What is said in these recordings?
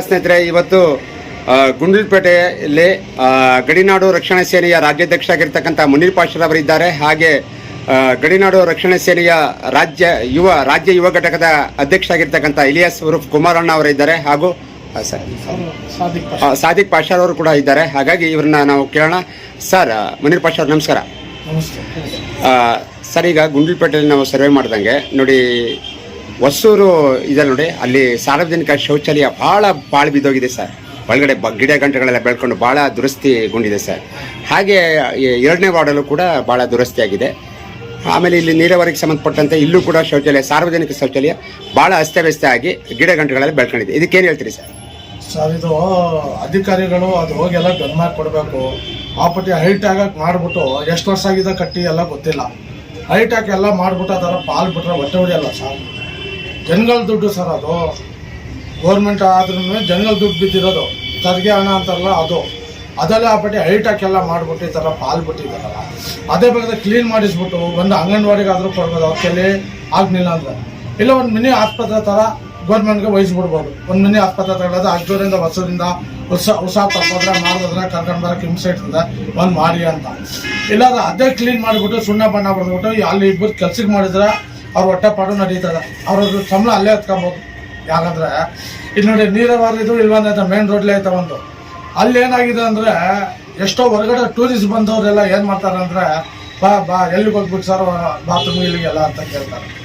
ಸ್ನೇಹಿತರೆ ಇವತ್ತು ಗುಂಡ್ಲಪೇಟೆಯಲ್ಲಿ ಗಡಿನಾಡು ರಕ್ಷಣಾ ಸೇನೆಯ ರಾಜ್ಯಾಧ್ಯಕ್ಷ ಆಗಿರ್ತಕ್ಕಂಥ ಮುನೀರ್ ಪಾಷರ್ ಅವರಿದ್ದಾರೆ. ಹಾಗೆ ಗಡಿನಾಡು ರಕ್ಷಣಾ ಸೇನೆಯ ರಾಜ್ಯ ಯುವ ರಾಜ್ಯ ಯುವ ಘಟಕದ ಅಧ್ಯಕ್ಷ ಆಗಿರ್ತಕ್ಕಂಥ ಇಲಿಯಾಸ್ ಉರುಫ್ ಕುಮಾರಣ್ಣ ಅವರಿದ್ದಾರೆ. ಹಾಗೂ ಸಾದಿಕ್ ಆ, ಪಾಷಾರ್ ಅವರು ಕೂಡ ಇದ್ದಾರೆ. ಹಾಗಾಗಿ ಇವ್ರನ್ನ ನಾವು ಕೇಳೋಣ. ಸರ್ ಮುನೀರ್ ಪಾಷಾರ್ ನಮಸ್ಕಾರ. ಸರ್ ಈಗ ಗುಂಡ್ಲುಪೇಟೆಯಲ್ಲಿ ನಾವು ಸರ್ವೆ ಮಾಡ್ದಂಗೆ ನೋಡಿ ಹೊಸೂರು ಇದೆ ನೋಡಿ, ಅಲ್ಲಿ ಸಾರ್ವಜನಿಕ ಶೌಚಾಲಯ ಭಾಳ ಪಾಳು ಬಿದ್ದೋಗಿದೆ ಸರ್. ಒಳಗಡೆ ಬ, ಗಿಡ ಗಂಟೆಗಳೆಲ್ಲ ಬೆಳ್ಕೊಂಡು ಭಾಳ ದುರಸ್ತಿಗೊಂಡಿದೆ ಸರ್. ಹಾಗೆ ಎರಡನೇ ವಾರ್ಡಲ್ಲೂ ಕೂಡ ಭಾಳ ದುರಸ್ತಿಯಾಗಿದೆ. ಆಮೇಲೆ ಇಲ್ಲಿ ನೀರಾವರಿಗೆ ಸಂಬಂಧಪಟ್ಟಂತೆ ಇಲ್ಲೂ ಕೂಡ ಶೌಚಾಲಯ, ಸಾರ್ವಜನಿಕ ಶೌಚಾಲಯ ಭಾಳ ಅಸ್ತವ್ಯಸ್ತ ಆಗಿ ಗಿಡ ಗಂಟೆಗಳೆಲ್ಲ ಬೆಳ್ಕೊಂಡಿದೆ. ಇದಕ್ಕೇನು ಹೇಳ್ತೀರಿ ಸರ್? ಸರ್, ಇದು ಅಧಿಕಾರಿಗಳು ಅದು ಹೋಗಿ ಎಲ್ಲ ಗಮನ ಕೊಡಬೇಕು. ಆ ಪಟ್ಟಿ ಹೈಟ್ ಆಗಕ್ಕೆ ಮಾಡಿಬಿಟ್ಟು ಎಷ್ಟು ವರ್ಷ ಆಗಿದೆ ಕಟ್ಟಿ ಎಲ್ಲ ಗೊತ್ತಿಲ್ಲ. ಹೈಟ್ ಹಾಕಿ ಎಲ್ಲ ಮಾಡಿಬಿಟ್ಟು ಅದರ ಪಾಲ್ ಬಿಟ್ರೆ ಹೊಟ್ಟೆ ಹೊಡೆಯಲ್ಲ ಸರ್. ಜನಗಳ ದುಡ್ಡು ಸರ್ ಅದು. ಗೌರ್ಮೆಂಟ್ ಆದ್ರೂ ಜನಗಳ ದುಡ್ಡು ಬಿದ್ದಿರೋದು. ತೆರಿಗೆ ಹಣ ಅಂತಾರಲ್ಲ ಅದು. ಅದೆಲ್ಲ ಆ ಪಟ್ಟಿ ಹೈಟ್ ಹಾಕಿ ಎಲ್ಲ ಈ ಪಾಲ್ ಬಿಟ್ಟಿದ್ದಾರಲ್ಲ. ಅದೇ ಬಗ್ಗೆ ಕ್ಲೀನ್ ಮಾಡಿಸ್ಬಿಟ್ಟು ಒಂದು ಅಂಗನವಾಡಿಗಾದರೂ ಕೊಡ್ಬೋದು. ಅವ್ರ ಕೈಲಿ ಆಗ್ಲಿಲ್ಲ ಅಂದ್ರೆ. ಇಲ್ಲ ಒಂದು ಮಿನಿ ಆಸ್ಪತ್ರೆ ಥರ ಗೌರ್ಮೆಂಟ್ಗೆ ವಹಿಸ್ಬಿಡ್ಬೋದು. ಒಂದು ಮಿನಿ ಆಸ್ಪತ್ರೆ ತಗೊಳ್ಳೋದು. ಅಜ್ಜೂರಿಂದ, ಹೊಸೂರಿಂದ, ಹೊಸ ಹೊಸ ತಪ್ಪೋದ್ರೆ ಮಾಡಿದ್ರೆ ಕರ್ಕೊಂಡು ಬರೋಕೆ ಹಿಂಸೆ ಇರ್ತದೆ. ಒಂದು ಮಾಡಿ ಅಂತ. ಇಲ್ಲಾಂದ್ರೆ ಅದೇ ಕ್ಲೀನ್ ಮಾಡಿಬಿಟ್ಟು ಸುಣ್ಣ ಬಣ್ಣ ಬರೆದ್ಬಿಟ್ಟು ಅಲ್ಲಿ ಇಬ್ಬರು ಕೆಲ್ಸಕ್ಕೆ ಮಾಡಿದ್ರೆ ಅವ್ರ ಹೊಟ್ಟೆ ಪಾಡು ನಡೀತದೆ. ಅವ್ರದ್ದು ಸಂಬಳ ಅಲ್ಲೇ ಹತ್ಕೊಬೋದು ಯಾಕಂದ್ರೆ ಇಲ್ಲಿ ನೋಡಿ ನೀರಾವರಿದು ಇಲ್ವಂದ್ರೆ ಮೇನ್ ರೋಡ್ಲೇ ಐತೆ ಒಂದು. ಅಲ್ಲಿ ಏನಾಗಿದೆ ಅಂದ್ರೆ, ಎಷ್ಟೋ ಹೊರಗಡೆ ಟೂರಿಸ್ಟ್ ಬಂದವರೆಲ್ಲ ಏನು ಮಾಡ್ತಾರೆ ಅಂದ್ರೆ, ಬಾ ಬಾ, ಎಲ್ಲಿಗೆ ಹೋಗ್ಬಿಟ್ಟು ಸರ್ ಬಾತ್ರೂಮ್ ಇಲ್ಲಿಗೆಲ್ಲ ಅಂತ ಕೇಳ್ತಾರೆ.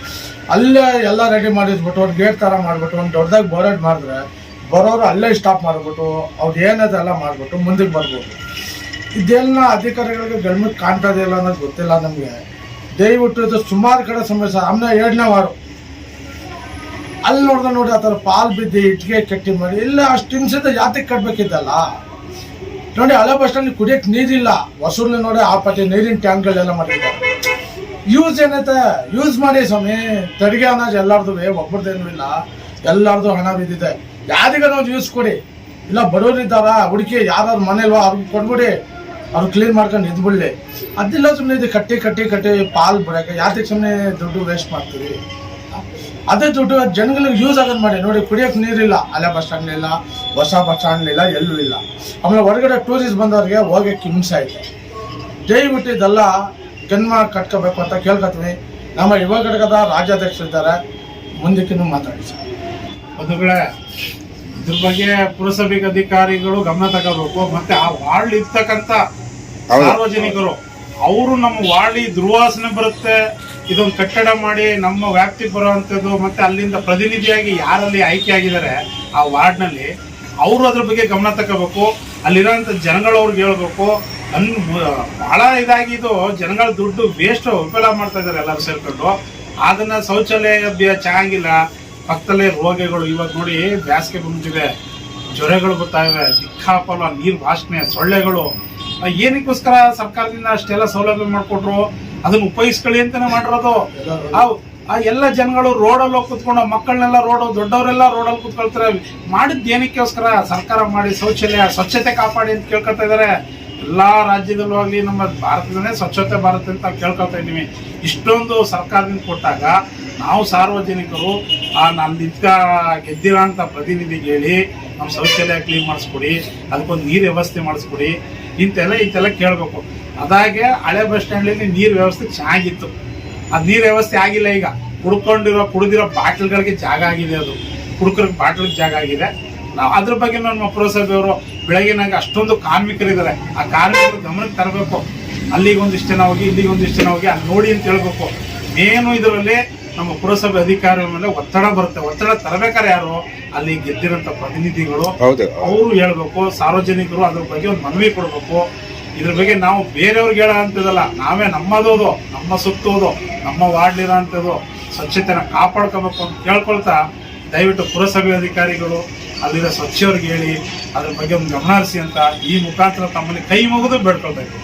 ಅಲ್ಲೇ ಎಲ್ಲ ರೆಡಿ ಮಾಡಿದ್ಬಿಟ್ಟು, ಒಂದು ಗೇಟ್ ಥರ ಮಾಡಿಬಿಟ್ಟು, ಒಂದು ದೊಡ್ಡದಾಗಿ ಬೋರ್ಡ್ ಮಾಡಿದ್ರೆ, ಬರೋರು ಅಲ್ಲೇ ಸ್ಟಾಪ್ ಮಾಡಿಬಿಟ್ಟು, ಅವ್ರು ಎಲ್ಲ ಮಾಡಿಬಿಟ್ಟು ಮುಂದಕ್ಕೆ ಬರ್ಬೋದು. ಇದೆಲ್ಲ ಅಧಿಕಾರಿಗಳಿಗೆ ಗಮನಕ್ಕೆ ಕಾಣ್ತದೆ ಇಲ್ಲ ಅನ್ನೋದು ಗೊತ್ತಿಲ್ಲ ನಮಗೆ. ದಯವಿಟ್ಟು ಇದು ಸುಮಾರು ಕಡೆ ಸಮಸ್ಯೆ ಆಮೇಲೆ ಎರಡನೇ ವಾರು. ಅಲ್ಲಿ ನೋಡಿದ್ರೆ ನೋಡಿ ಆ ಥರ ಪಾಲ್ ಬಿದ್ದು ಇಟ್ಟಿಗೆ ಕಟ್ಟಿ ಮಾಡಿ, ಇಲ್ಲ ಅಷ್ಟು ಹಿಂಸೆದ ಜಾತಿಗೆ ಕಟ್ಟಬೇಕಿದ್ದಲ್ಲ ನೋಡಿ ಹಳೆ ಬಸ್ ಸ್ಟ್ಯಾಂಡ್ ಕುಡಿಯಕ್ಕೆ ನೀರಿಲ್ಲ. ಹೊಸೂರ್ಲಿ ನೋಡಿ ಆ ಪಟ್ಟಿ ನೀರಿನ ಟ್ಯಾಂಕ್ಗಳೆಲ್ಲ ಮಾಡಿದ್ದಾರೆ. ಯೂಸ್ ಏನೈತೆ? ಯೂಸ್ ಮಾಡಿ ಸ್ವಾಮಿ. ತೆರಿಗೆ ಅನ್ನೋದು ಎಲ್ಲಾರ್ದು ಒಬ್ಬರದೇನು ಇಲ್ಲ. ಎಲ್ಲಾರ್ದು ಹಣ ಬಿದ್ದಿದೆ. ಯಾರಿಗ ನಾವು ಯೂಸ್ ಕೊಡಿ. ಇಲ್ಲ ಬಡವರಿದ್ದಾರ ಹುಡುಕಿ ಯಾರು ಮನೇಲ್ವಾ ಅವ್ರಿಗೆ ಕೊಟ್ಬಿಡಿ. ಅವ್ರು ಕ್ಲೀನ್ ಮಾಡ್ಕೊಂಡು ಎದ್ಬಿಡ್ಲಿ ಅದಿಲ್ಲ ಸುಮ್ಮನೆ ಇದು ಕಟ್ಟಿ ಕಟ್ಟಿ ಕಟ್ಟಿ ಪಾಲ್ ಬಿಡಕ್ಕೆ ಯಾತಕ್ಕೆ ಸುಮ್ಮನೆ ದುಡ್ಡು ವೇಸ್ಟ್ ಮಾಡ್ತೀವಿ ಅದೇ ದುಡ್ಡು ಜನಗಳಿಗೆ ಯೂಸ್ ಆಗೋದು ಮಾಡಿ. ನೋಡಿ, ಕುಡಿಯೋಕೆ ನೀರಿಲ್ಲ. ಹಳೆ ಬಸ್ ಸ್ಟ್ಯಾಂಡ್ ಇಲ್ಲ, ಹೊಸ ಬಸ್ ಸ್ಟ್ಯಾಂಡ್ ಇಲ್ಲ, ಎಲ್ಲೂ ಇಲ್ಲ. ಆಮೇಲೆ ಹೊರಗಡೆ ಟೂರಿಸ್ಟ್ ಬಂದವ್ರಿಗೆ ಹೋಗಿ ಹಿಂಸೆ ಆಯಿತು ದಯವಿಟ್ಟು ಇದೆಲ್ಲ ಜನ್ಮ ಕಟ್ಕೋಬೇಕು ಅಂತ ಕೇಳ್ಕೊತೀವಿ ನಮ್ಮ ಯುವ ಘಟಕದ ರಾಜ್ಯಾಧ್ಯಕ್ಷರಿದ್ದಾರೆ ಮುಂದಕ್ಕಿನ್ನೂ ಮಾತಾಡಿ ಸರ್. ಬಂಧುಗಳೇ, ಇದ್ರ ಬಗ್ಗೆ ಪುರಸಭೆ ಅಧಿಕಾರಿಗಳು ಗಮನ ತಗೋಬೇಕು. ಮತ್ತೆ ಆ ವಾರ್ಡ್ ಇರ್ತಕ್ಕಂತ ಹೌದು. ಸಾರ್ವಜನಿಕರು, ಅವರು ನಮ್ಮ ವಾಳಿ ದುರ್ವಾಸನೆ ಬರುತ್ತೆ, ಇದೊಂದು ಕಟ್ಟಡ ಮಾಡಿ ನಮ್ಮ ವ್ಯಾಪ್ತಿ ಬರುವಂಥದ್ದು, ಮತ್ತೆ ಅಲ್ಲಿಂದ ಪ್ರತಿನಿಧಿಯಾಗಿ ಯಾರಲ್ಲಿ ಆಯ್ಕೆ ಆಗಿದ್ದಾರೆ ಆ ವಾರ್ಡ್ನಲ್ಲಿ, ಅವರು ಅದ್ರ ಬಗ್ಗೆ ಗಮನ ತಗೋಬೇಕು ಅಲ್ಲಿರೋಂಥ ಜನಗಳು ಅವ್ರಿಗೆ ಹೇಳ್ಬೇಕು. ಅನ್, ಬಹಳ ಇದಾಗಿ ಇದು ಜನಗಳ ದುಡ್ಡು ವೇಸ್ಟ್ ಉಪಯೋಗ ಮಾಡ್ತಾ ಇದ್ದಾರೆ ಎಲ್ಲರೂ ಸೇರ್ಕೊಂಡು. ಅದನ್ನ ಶೌಚಾಲಯ ಚೆನ್ನಾಗಿಲ್ಲ ಪಕ್ಕದಲ್ಲೇ ರೋಗಗಳು ಇವಾಗ ನೋಡಿ ಬ್ಯಾಸಿಗೆ ಬಂದಿದೆ ಜ್ವರಗಳು ಬರ್ತಾಯಿವೆ ದಿಕ್ಕಾಪಲ ನೀರು ವಾಸನೆ, ಸೊಳ್ಳೆಗಳು. ಏನಕ್ಕೋಸ್ಕರ ಸರ್ಕಾರದಿಂದ ಅಷ್ಟೆಲ್ಲ ಸೌಲಭ್ಯ ಮಾಡಿಕೊಟ್ರು? ಅದನ್ನ ಉಪಯೋಗಿಸ್ಕೊಳ್ಳಿ ಅಂತಾನೆ ಮಾಡಿರೋದು. ಆ ಎಲ್ಲ ಜನಗಳು ರೋಡಲ್ಲಿ ಹೋಗಿ ಕುತ್ಕೊಂಡು ಮಕ್ಕಳನ್ನೆಲ್ಲ ರೋಡ್, ದೊಡ್ಡವರೆಲ್ಲ ರೋಡಲ್ಲಿ ಕುತ್ಕೊಳ್ತಾರೆ. ಮಾಡಿದ್ದು ಏನಕ್ಕೋಸ್ಕರ? ಸರ್ಕಾರ ಮಾಡಿ ಶೌಚಾಲಯ, ಸ್ವಚ್ಛತೆ ಕಾಪಾಡಿ ಅಂತ ಕೇಳ್ಕೊತಾ ಇದಾರೆ. ಎಲ್ಲ ರಾಜ್ಯದಲ್ಲೂ ಆಗಲಿ, ನಮ್ಮ ಭಾರತದಲ್ಲೇ ಸ್ವಚ್ಛತೆ ಭಾರತ ಅಂತ ಕೇಳ್ಕೊಳ್ತಾ ಇದ್ದೀವಿ. ಇಷ್ಟೊಂದು ಸರ್ಕಾರದಿಂದ ಕೊಟ್ಟಾಗ ನಾವು ಸಾರ್ವಜನಿಕರು, ಆ, ನಾನು ಇದ್ಕ ಗೆದ್ದಿರೋ ಪ್ರತಿನಿಧಿಗೆ ಹೇಳಿ ನಮ್ಮ ಶೌಚಾಲಯ ಕ್ಲೀನ್ ಮಾಡಿಸ್ಕೊಡಿ ಅದಕ್ಕೊಂದು ನೀರು ವ್ಯವಸ್ಥೆ ಮಾಡಿಸ್ಕೊಡಿ, ಇಂತೆಲ್ಲ ಇಂತೆಲ್ಲ ಕೇಳಬೇಕು. ಅದಾಗೆ ಹಳೆ ಬಸ್ ಸ್ಟ್ಯಾಂಡಲ್ಲಿ ನೀರು ವ್ಯವಸ್ಥೆ ಚೆನ್ನಾಗಿತ್ತು. ಅದು ನೀರು ವ್ಯವಸ್ಥೆ ಆಗಿಲ್ಲ ಈಗ. ಕುಡ್ಕೊಂಡಿರೋ, ಕುಡಿದಿರೋ ಬಾಟ್ಲ್ಗಳಿಗೆ ಜಾಗ ಆಗಿದೆ ಅದು. ಕುಡುಕರಿಗೆ ಬಾಟ್ಲಿಗೆ ಜಾಗ ಆಗಿದೆ. ನಾವು ಅದ್ರ ಬಗ್ಗೆ ನಮ್ಮ ಪುರಸಭೆಯವರು ಬೆಳಗಿನಾಗ ಅಷ್ಟೊಂದು ಕಾರ್ಮಿಕರಿದ್ದಾರೆ. ಆ ಕಾರ್ಮಿಕರು ಗಮನಕ್ಕೆ ತರಬೇಕು. ಅಲ್ಲಿಗೆ ಒಂದಿಷ್ಟು ಜನ ಹೋಗಿ ಇಲ್ಲಿಗೆ ಒಂದಿಷ್ಟು ಜನ ಹೋಗಿ ಅಲ್ಲಿ ನೋಡಿ ಅಂತ ಹೇಳ್ಬೇಕು. ಏನು ಇದರಲ್ಲಿ ನಮ್ಮ ಪುರಸಭೆ ಅಧಿಕಾರಿ ಮೇಲೆ ಒತ್ತಡ ಬರುತ್ತೆ. ಒತ್ತಡ ತರಬೇಕಾರೆ ಯಾರು? ಅಲ್ಲಿ ಗೆದ್ದಿರೋಂಥ ಪ್ರತಿನಿಧಿಗಳು. ಅವರು ಹೇಳ್ಬೇಕು ಸಾರ್ವಜನಿಕರು ಅದ್ರ ಬಗ್ಗೆ ಒಂದು ಮನವಿ ಕೊಡ್ಬೇಕು. ಇದ್ರ ಬಗ್ಗೆ ನಾವು ಬೇರೆಯವ್ರಿಗೆ ಹೇಳೋ ಅಂತದಲ್ಲ ನಾವೇ ನಮ್ಮದೋದು ನಮ್ಮ ಸುತ್ತೋದು ನಮ್ಮ ವಾರ್ಡ್ಲಿರೋ ಅಂಥದ್ದು. ಸ್ವಚ್ಛತೆನ ಕಾಪಾಡ್ಕೋಬೇಕು ಅಂತ ಕೇಳ್ಕೊಳ್ತಾ ದಯವಿಟ್ಟು ಪುರಸಭೆ ಅಧಿಕಾರಿಗಳು ಅಲ್ಲಿರೋ ಸ್ವಚ್ಛವ್ರಿಗೆ ಹೇಳಿ ಅದ್ರ ಬಗ್ಗೆ ಒಂದು ಗಮನ ಹರಿಸಿ ಅಂತ ಈ ಮುಖಾಂತರ ತಮ್ಮಲ್ಲಿ ಕೈ ಮುಗಿದು ಬೇಡ್ಕೊಳ್ಬೇಕು.